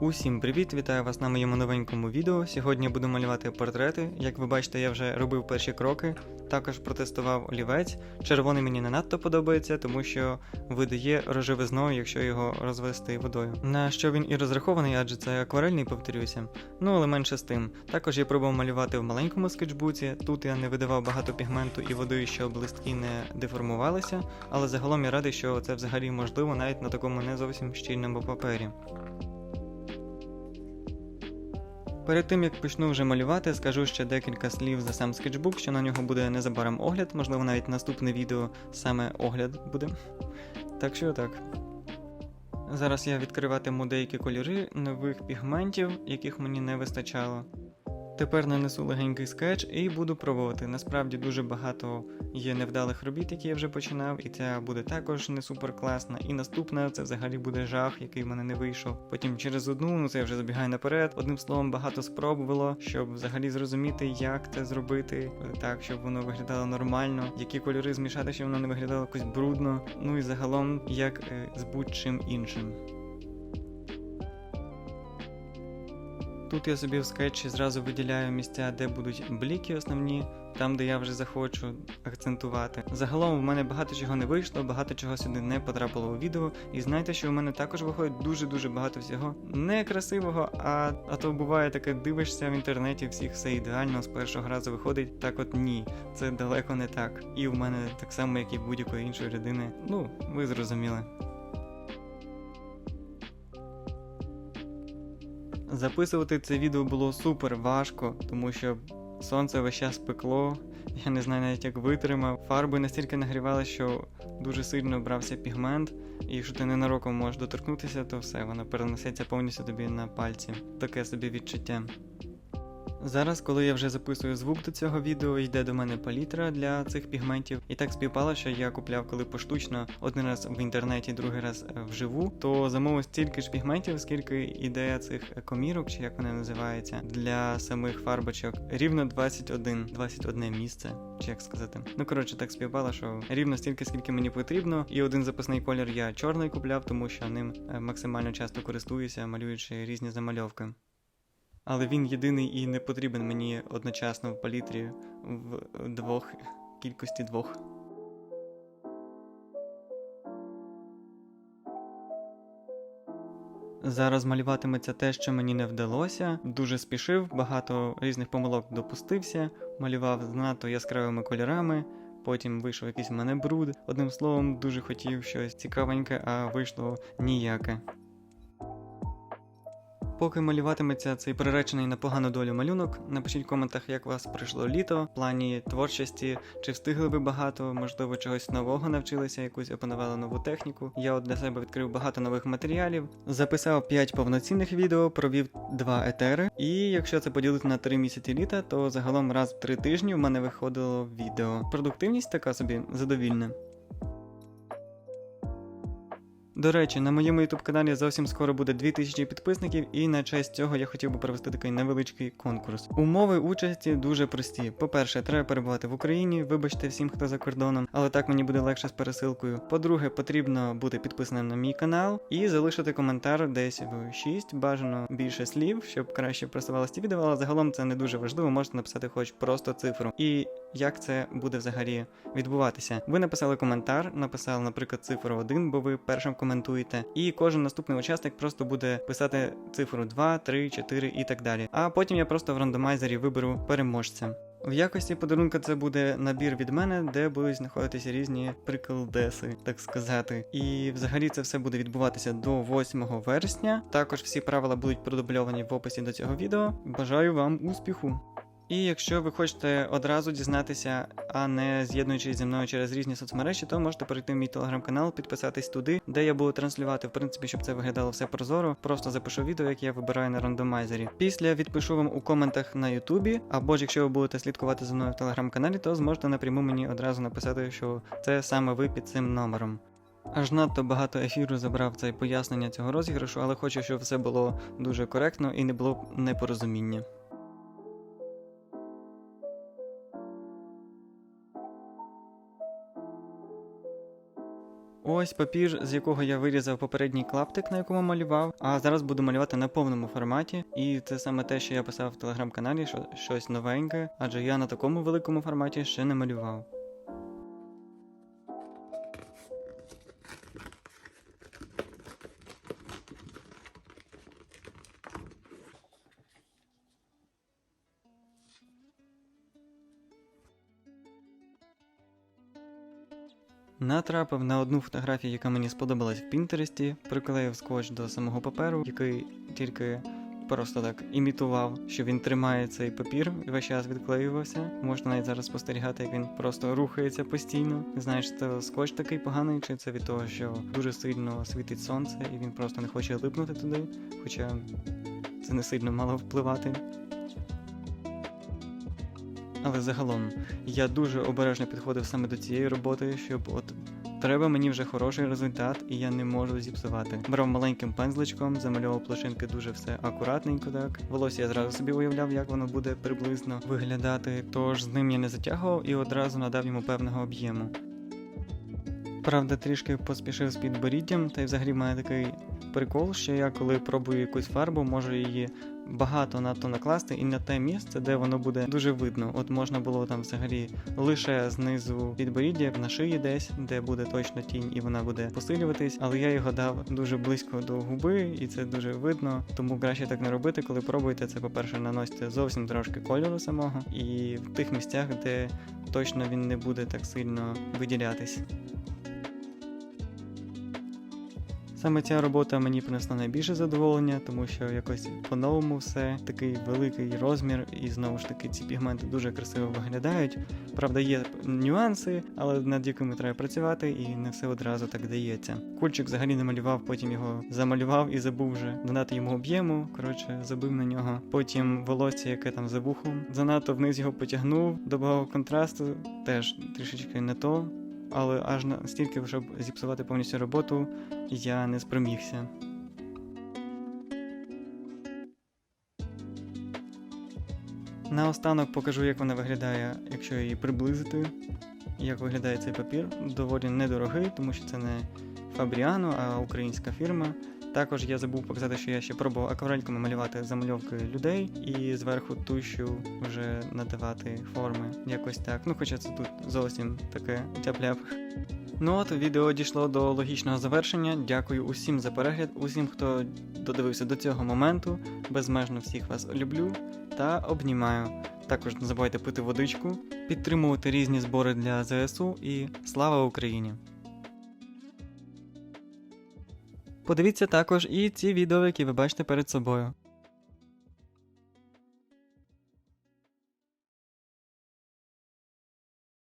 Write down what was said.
Усім привіт! Вітаю вас на моєму новенькому відео. Сьогодні буду малювати портрети. Як ви бачите, я вже робив перші кроки. Також протестував олівець. Червоний мені не надто подобається, тому що видає рожевизною, якщо його розвести водою. На що він і розрахований, адже це акварельний, повторюся. Ну але менше з тим. Також я пробував малювати в маленькому скетчбуці. Тут я не видавав багато пігменту і води, щоб листки не деформувалися. Але загалом я радий, що це взагалі можливо навіть на такому не зовсім щільному папері. Перед тим як почну вже малювати, скажу ще декілька слів за сам скетчбук, що на нього буде незабаром огляд, можливо, навіть наступне відео саме огляд буде. Так що так. Зараз я відкриватиму деякі кольори нових пігментів, яких мені не вистачало. Тепер нанесу легенький скетч і буду пробувати. Насправді дуже багато є невдалих робіт, які я вже починав, і ця буде також не супер класна. І наступна це взагалі буде жах, який в мене не вийшов. Потім через одну, ну це я вже забігаю наперед. Одним словом, багато спроб було, щоб взагалі зрозуміти, як це зробити, так, щоб воно виглядало нормально, які кольори змішати, щоб воно не виглядало якось брудно. Ну і загалом, як е, з будь-чим іншим. Тут я собі в скетчі зразу виділяю місця, де будуть бліки основні, там, де я вже захочу акцентувати. Загалом в мене багато чого не вийшло, багато чого сюди не потрапило у відео. І знаєте, що у мене також виходить дуже-дуже багато всього не красивого, а, а то буває таке, дивишся в інтернеті, всіх все ідеально, з першого разу виходить. Так от ні, це далеко не так. І в мене так само, як і будь-якої іншої людини. Ну, ви зрозуміли. Записувати це відео було супер важко, тому що сонце весь час пекло, я не знаю навіть як витримав. Фарби настільки нагрівали, що дуже сильно брався пігмент, і якщо ти ненароком можеш доторкнутися, то все, воно перенесеться повністю тобі на пальці. Таке собі відчуття. Зараз, коли я вже записую звук до цього відео, йде до мене палітра для цих пігментів. І так співпало, що я купляв коли поштучно один раз в інтернеті, другий раз е, вживу, то замовив стільки ж пігментів, скільки іде цих комірок, чи як вони називаються, для самих фарбочок. Рівно 21, 21 місце, чи як сказати. Ну коротше, так співпало, що рівно стільки, скільки мені потрібно. І один запасний колір я чорний купляв, тому що ним е, максимально часто користуюся, малюючи різні замальовки але він єдиний і не потрібен мені одночасно в палітрі в двох кількості двох. Зараз малюватиметься те, що мені не вдалося. Дуже спішив, багато різних помилок допустився, малював з надто яскравими кольорами. Потім вийшов якийсь в мене бруд. Одним словом, дуже хотів щось цікавеньке, а вийшло ніяке. Поки малюватиметься цей приречений на погану долю малюнок, напишіть в коментах, як вас пройшло літо в плані творчості, чи встигли ви багато, можливо, чогось нового навчилися, якусь опанували нову техніку. Я от для себе відкрив багато нових матеріалів, записав 5 повноцінних відео, провів 2 етери. І якщо це поділити на 3 місяці літа, то загалом раз в 3 тижні в мене виходило відео. Продуктивність така собі задовільна. До речі, на моєму youtube каналі зовсім скоро буде 2000 підписників, і на честь цього я хотів би провести такий невеличкий конкурс. Умови участі дуже прості. По-перше, треба перебувати в Україні, вибачте всім, хто за кордоном, але так мені буде легше з пересилкою. По-друге, потрібно бути підписаним на мій канал і залишити коментар десь в 6, бажано більше слів, щоб краще просувалося ці відео, але загалом це не дуже важливо, можете написати хоч просто цифру. І як це буде взагалі відбуватися? Ви написали коментар, написали, наприклад, цифру 1, бо ви першим коментуєте, і кожен наступний учасник просто буде писати цифру 2, 3, 4 і так далі. А потім я просто в рандомайзері виберу переможця. В якості подарунка це буде набір від мене, де будуть знаходитися різні приколдеси, так сказати. І взагалі це все буде відбуватися до 8 вересня. Також всі правила будуть продубльовані в описі до цього відео. Бажаю вам успіху! І якщо ви хочете одразу дізнатися, а не з'єднуючись зі мною через різні соцмережі, то можете перейти в мій телеграм-канал, підписатись туди, де я буду транслювати, в принципі, щоб це виглядало все прозоро. Просто запишу відео, яке я вибираю на рандомайзері. Після відпишу вам у коментах на Ютубі, або ж якщо ви будете слідкувати за мною в телеграм-каналі, то зможете напряму мені одразу написати, що це саме ви під цим номером. Аж надто багато ефіру забрав це пояснення цього розіграшу, але хочу, щоб все було дуже коректно і не було непорозуміння. Ось папір, з якого я вирізав попередній клаптик, на якому малював. А зараз буду малювати на повному форматі. І це саме те, що я писав в телеграм-каналі, що щось новеньке, адже я на такому великому форматі ще не малював. Натрапив на одну фотографію, яка мені сподобалась в Пінтересті, приклеїв скотч до самого паперу, який тільки просто так імітував, що він тримає цей папір і весь час відклеювався. Можна навіть зараз спостерігати, як він просто рухається постійно. Не знаєш, це скотч такий поганий, чи це від того, що дуже сильно світить сонце, і він просто не хоче липнути туди, хоча це не сильно мало впливати. Але загалом я дуже обережно підходив саме до цієї роботи, щоб от треба мені вже хороший результат, і я не можу зіпсувати. Брав маленьким пензличком, замальовував плашинки дуже все акуратненько. Так волосся я зразу собі уявляв, як воно буде приблизно виглядати. Тож з ним я не затягував і одразу надав йому певного об'єму. Правда, трішки поспішив з підборіддям, та й взагалі мене такий прикол, що я коли пробую якусь фарбу, можу її багато надто накласти і на те місце, де воно буде дуже видно. От можна було там взагалі лише знизу підборіддя, на шиї десь, де буде точно тінь, і вона буде посилюватись, але я його дав дуже близько до губи, і це дуже видно. Тому краще так не робити, коли пробуєте це, по-перше, наносите зовсім трошки кольору самого, і в тих місцях, де точно він не буде так сильно виділятись. Саме ця робота мені принесла найбільше задоволення, тому що якось по-новому все, такий великий розмір, і знову ж таки ці пігменти дуже красиво виглядають. Правда, є нюанси, але над якими треба працювати, і не все одразу так дається. Кульчик взагалі не малював, потім його замалював і забув вже додати йому об'єму. Коротше, забив на нього. Потім волосся, яке там за вухом, занадто вниз його потягнув, додав контрасту, теж трішечки не то. Але аж настільки, щоб зіпсувати повністю роботу, я не спромігся. Наостанок покажу, як вона виглядає, якщо її приблизити. Як виглядає цей папір. Доволі недорогий, тому що це не Фабріано, а українська фірма. Також я забув показати, що я ще пробував акварельками малювати замальовки людей і зверху тушю вже надавати форми. Якось так. Ну, хоча це тут зовсім таке тяп-ляп. Ну от відео дійшло до логічного завершення. Дякую усім за перегляд, усім, хто додивився до цього моменту. Безмежно всіх вас люблю та обнімаю. Також не забувайте пити водичку, підтримувати різні збори для ЗСУ і слава Україні! Подивіться також і ці відео, які ви бачите перед собою.